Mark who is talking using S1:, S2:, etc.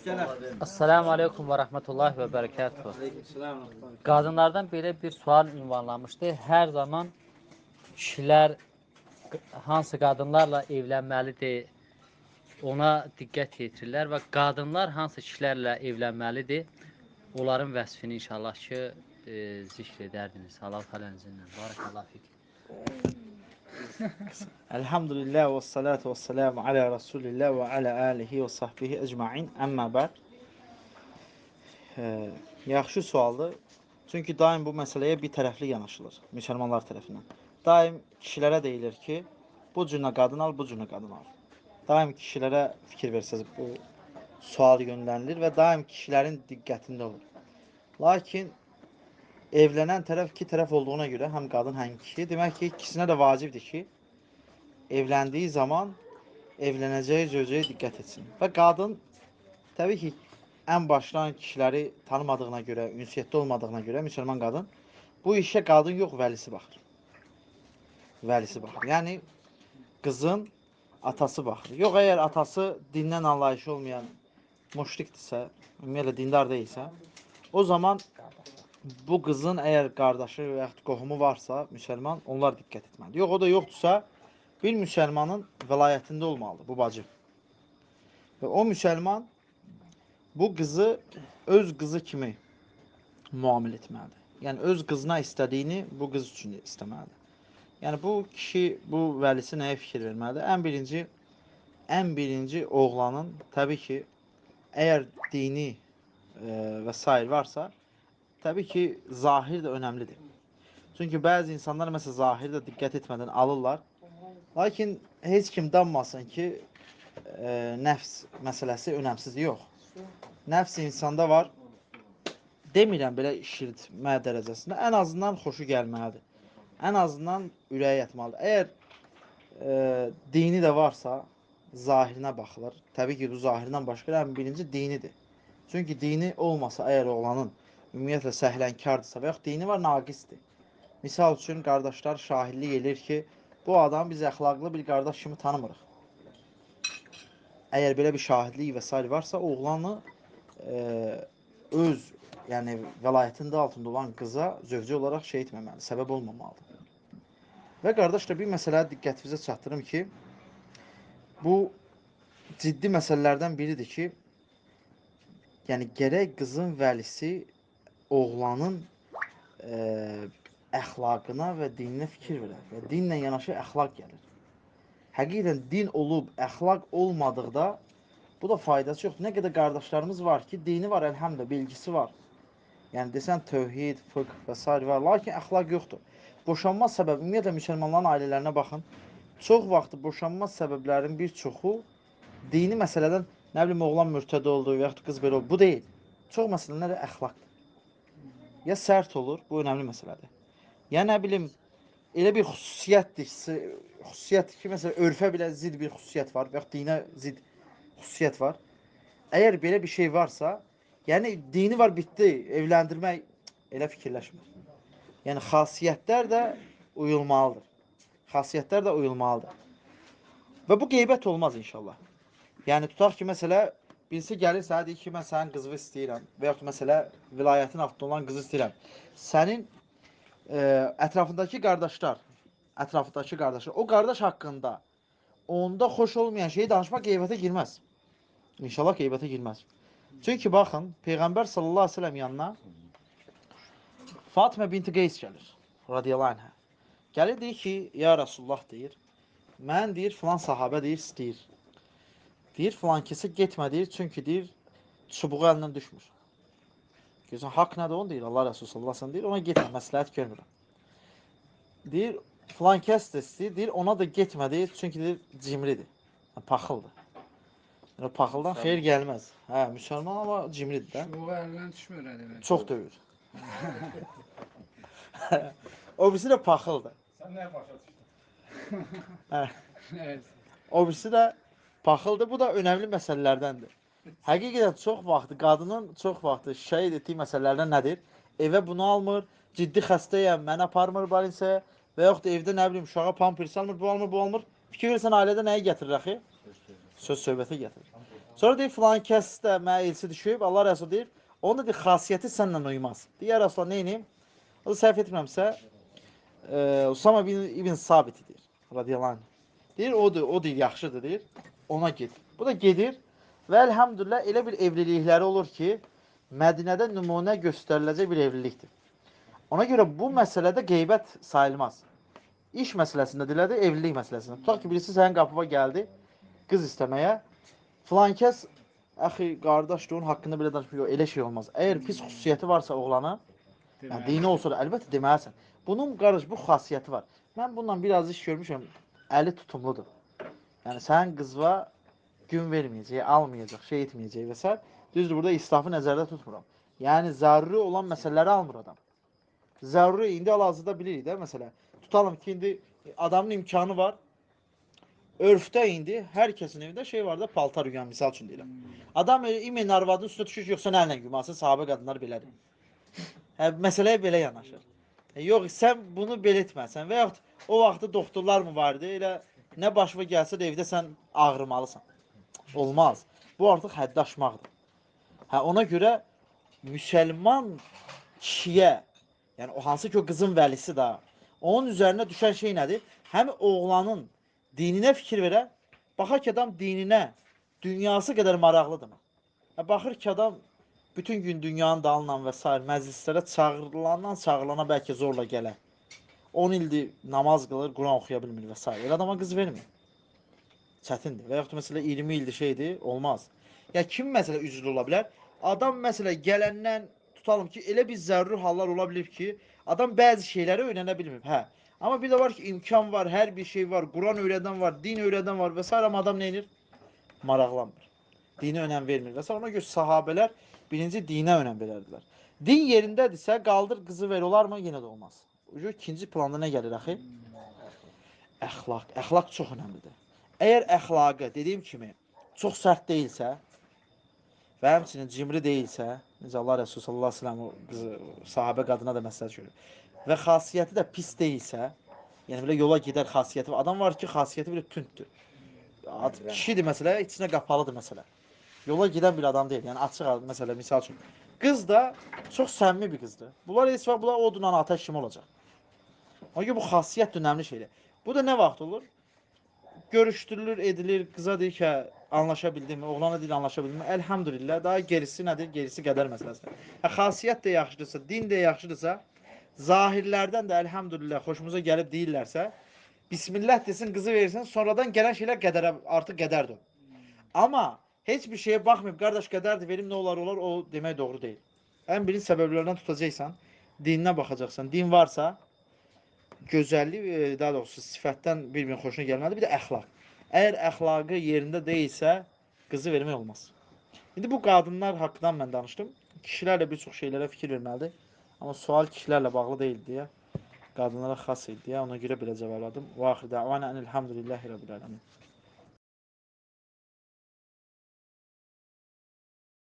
S1: Assalamu aleykum və rəhmətullahi və bərəkətuhu. Qadınlardan belə bir sual ünvanlanmışdı. Hər zaman kişilər hansı qadınlarla evlənməlidir, ona diqqət yetirirlər və qadınlar hansı kişilərlə evlənməlidir, onların vəsfini inşallah ki, e, zikr edərdiniz. Halal fələnzinlə. Barakallahu fik.
S2: Elhamdülillah ve salatu ve selamu ala Resulillah ve ala alihi ve sahbihi ecmain. Amma bəd. Ee, yaxşı sualdır. Çünki daim bu məsələyə bir tərəfli yanaşılır müsəlmanlar tərəfindən. Daim kişilərə deyilir ki, bu cürə qadın al, bu cürə qadın al. Daim kişilərə fikir versəz bu sual yönlənilir və daim kişilərin diqqətində olur. Lakin evlənən tərəf iki tərəf olduğuna görə həm qadın, həm kişi, demək ki, ikisinə də vacibdir ki, evləndiyi zaman evlənəcəyi zövcəyə diqqət etsin. Və qadın təbii ki, ən başdan kişiləri tanımadığına görə, ünsiyyətdə olmadığına görə müsəlman qadın bu işə qadın yox, vəlisi baxır. Vəlisi baxır. Yəni qızın atası baxır. Yox, əgər atası dindən anlayışı olmayan müşrikdirsə, ümumiyyətlə dindar deyilsə, o zaman bu qızın əgər qardaşı və yaxud qohumu varsa, müsəlman, onlar diqqət etməlidir. Yox, o da yoxdursa, bir müsəlmanın vəlayətində olmalıdır bu bacı. Və o müsəlman bu qızı öz qızı kimi müamil etməlidir. Yəni öz qızına istədiyini bu qız üçün istəməlidir. Yəni bu kişi, bu vəlisi nəyə fikir verməlidir? Ən birinci ən birinci oğlanın təbii ki, əgər dini e, və sair varsa, təbii ki, zahir də önəmlidir. Çünki bəzi insanlar məsələn zahirdə diqqət etmədən alırlar. Lakin heç kim danmasın ki, e, nəfs məsələsi önəmsizdir. Yox. Nəfs insanda var. Demirəm belə şiritmə dərəcəsində. Ən azından xoşu gəlməlidir. Ən azından ürəyə yatmalıdır. Əgər e, dini də varsa, zahirinə baxılır. Təbii ki, bu zahirindən başqa ən birinci dinidir. Çünki dini olmasa əgər oğlanın ümumiyyətlə səhlənkardısa və yaxud dini var, naqisdir. Misal üçün qardaşlar şahidlik edir ki, bu adam biz əxlaqlı bir qardaş kimi tanımırıq. Əgər belə bir şahidlik və s. varsa, oğlanı e, öz, yəni vəlayətində altında olan qıza zövcə olaraq şey etməməli, səbəb olmamalıdır. Və qardaşlar bir məsələ diqqətinizə çatdırım ki, bu ciddi məsələlərdən biridir ki, yəni gərək qızın vəlisi oğlanın e, əxlaqına və dininə fikir verər və dinlə yanaşı əxlaq gəlir. Həqiqətən din olub, əxlaq olmadıqda bu da faydası yoxdur. Nə qədər qardaşlarımız var ki, dini var, əlhəmdə, bilgisi var. Yəni desən tövhid, fıqh və s. var, lakin əxlaq yoxdur. Boşanma səbəbi, ümumiyyətlə müsəlmanların ailələrinə baxın. Çox vaxt boşanma səbəblərinin bir çoxu dini məsələdən, nə bilim, oğlan mürtəd oldu və yaxud qız belə oldu. Bu deyil. Çox məsələlər əxlaqdır. Ya sərt olur, bu önəmli məsələdir. Ya nə bilim, elə bir xüsusiyyətdir, sı- xüsusiyyət ki, məsələn, örfə belə zid bir xüsusiyyət var və yaxud dinə zid xüsusiyyət var. Əgər belə bir şey varsa, yəni dini var, bitdi, evləndirmək cık, elə fikirləşmir. Yəni xasiyyətlər də uyulmalıdır. Xasiyyətlər də uyulmalıdır. Və bu qeybət olmaz inşallah. Yəni tutaq ki, məsələ birisi gəlir sənə deyir ki, mən sənin qızını istəyirəm və yaxud məsələ vilayətin altında olan qızı istəyirəm. Sənin e, ətrafındakı qardaşlar, ətrafındakı qardaşlar, o qardaş haqqında onda xoş olmayan şeyi danışmaq qeybətə girməz. İnşallah qeybətə girməz. Çünki baxın, Peyğəmbər sallallahu əleyhi və səlləm yanına Fatimə binti Qeys gəlir, radiyallahu anhə. Gəlir deyir ki, ya Rasulullah deyir, mən deyir filan sahabə deyir istəyir. Deyir filan kəsə getmə deyir, çünki deyir çubuğu əlindən düşmür. Görürsən, haqq nədir onu deyir, Allah Rəsulü sallallahu deyir, ona getmə, məsləhət görmürəm. Deyir, filan kəs də istəyir, deyir, ona da getmə deyir, çünki deyir cimridir. Yəni, paxıldır. Yəni paxıldan xeyir gəlməz. Hə, müsəlman amma cimridir də.
S3: Çubuğu əlindən düşmür elə demək.
S2: Çox döyür. o birisi də paxıldır.
S4: Sən nəyə başa düşdün?
S2: Hə.
S3: Evet.
S2: O birisi də paxıldır. Bu da önəmli məsələlərdəndir. Həqiqətən çox vaxtı qadının çox vaxtı şəhid etdiyi məsələlərdən nədir? Evə bunu almır, ciddi xəstəyəm, məni aparmır balinsəyə və yaxud da evdə nə bilim uşağa pampers almır, bu almır, bu almır. Fikir verirsən ailədə nəyə gətirir axı? Söz söhbətə gətirir. Sonra deyir filan kəs də mənə elçi düşüb, Allah Rəsul deyir, onun da deyir, xasiyyəti səninlə uymaz. Deyir Rəsul nə edeyim? O səhv etmirəmsə, e, Usama bin İbn Sabit deyir, radiyallahu anh. Deyir, odur, o deyir, yaxşıdır deyir, ona get. Bu da gedir və əlhamdülillah elə bir evlilikləri olur ki, Mədinədə nümunə göstəriləcək bir evlilikdir. Ona görə bu məsələdə qeybət sayılmaz. İş məsələsində dilədi, evlilik məsələsində. Tutaq ki, birisi sənin qapıma gəldi, qız istəməyə. Filan kəs, əxi, qardaşdır, onun haqqında belə danışmıyor. Yox, elə şey olmaz. Əgər pis xüsusiyyəti varsa oğlana, yəni dini olsa da əlbəttə deməlisən. Bunun qardaş bu xasiyyəti var. Mən bununla biraz iş görmüşəm. Əli tutumludur. Yəni sənin qızva gün verməyəcək, almayacaq, şey etməyəcək və s. Düzdür, burada israfı nəzərdə tutmuram. Yəni zəruri olan məsələləri almır adam. Zəruri indi hal-hazırda bilirik də məsələ. Tutalım ki, indi adamın imkanı var. Örfdə indi hər kəsin evində şey var da paltar yuyan misal üçün deyirəm. Adam elə imen arvadının üstünə düşür yoxsa nə ilə yumasın? Sahabə qadınlar belədir. Hə, məsələyə belə yanaşır. E, yox, sən bunu belə etməsən və yaxud o vaxtda doktorlar mı vardı? Elə nə başına gəlsə də evdə sən ağrımalısan. Olmaz. Bu artıq həddi aşmaqdır. Hə, ona görə müsəlman kişiyə, yəni o hansı ki o qızın vəlisi də, onun üzərinə düşən şey nədir? Həm oğlanın dininə fikir verə, baxar ki adam dininə, dünyası qədər maraqlıdır. Hə, baxır ki adam bütün gün dünyanın dalınla və s. məclislərə çağırılandan çağırılana bəlkə zorla gələr. 10 ildir namaz qılır, Quran oxuya bilmir və s. Elə adama qız vermir. Çətindir. Və yaxud məsələ 20 ildir şeydir, olmaz. Ya kim məsələ üzrlü ola bilər? Adam məsələ gələndən tutalım ki, elə bir zəruri hallar ola bilər ki, adam bəzi şeyləri öyrənə bilmir. Hə. Amma bir də var ki, imkan var, hər bir şey var, Quran öyrədən var, din öyrədən var və s. amma adam nə edir? Maraqlanmır. Dinə önəm vermir və s. Ona görə sahabələr birinci dinə önəm verərdilər. Din yerindədirsə, qaldır qızı ver olarmı? Yenə də olmaz. Ucu ikinci planda nə gəlir axı? Əxlaq. Əxlaq çox önəmlidir. Əgər əxlaqı dediyim kimi çox sərt deyilsə və həmçinin cimri deyilsə, necə Allah Rəsulü sallallahu əleyhi və səlləm sahabə qadına da məsləhət görür. Və xasiyyəti də pis deyilsə, yəni belə yola gedər xasiyyəti var. Adam var ki, xasiyyəti belə tündür. Ad- Kişidir məsələ, içinə qapalıdır məsələ. Yola gedən bir adam deyil. Yəni açıq məsələ misal üçün. Qız da çox səmimi bir qızdır. Bunlar heç vaxt bunlar odunla atəş kimi olacaq. Ona görə bu xasiyyət önəmli şeydir. Bu da nə vaxt olur? Görüşdürülür, edilir, qıza deyir ki, hə, anlaşa bildimmi, oğlana deyir anlaşa bildimmi? Elhamdülillah, daha gerisi nədir? Gerisi qədər məsələsi. Hə, xasiyyət də yaxşıdırsa, din də yaxşıdırsa, zahirlərdən də elhamdülillah xoşumuza gəlib deyirlərsə, Bismillah desin, qızı versin, sonradan gələn şeylər qədərə, artıq qədərdir. Amma heç bir şeyə baxmayıb, qardaş qədərdir, verim nə olar olar, o demək doğru deyil. Ən birinci səbəblərdən tutacaqsan, dininə baxacaqsan. Din varsa, gözəllik, e, daha doğrusu sifətdən bir-birinin xoşuna gəlməlidir, bir də əxlaq. Əgər əxlaqı yerində deyilsə, qızı vermək olmaz. İndi bu qadınlar haqqından mən danışdım. Kişilər də bir çox şeylərə fikir verməlidir. Amma sual kişilərlə bağlı deyil deyə, qadınlara xas idi deyə ona görə belə cavabladım. Və axir dəvana enilhamdülillahi rabbil alamin.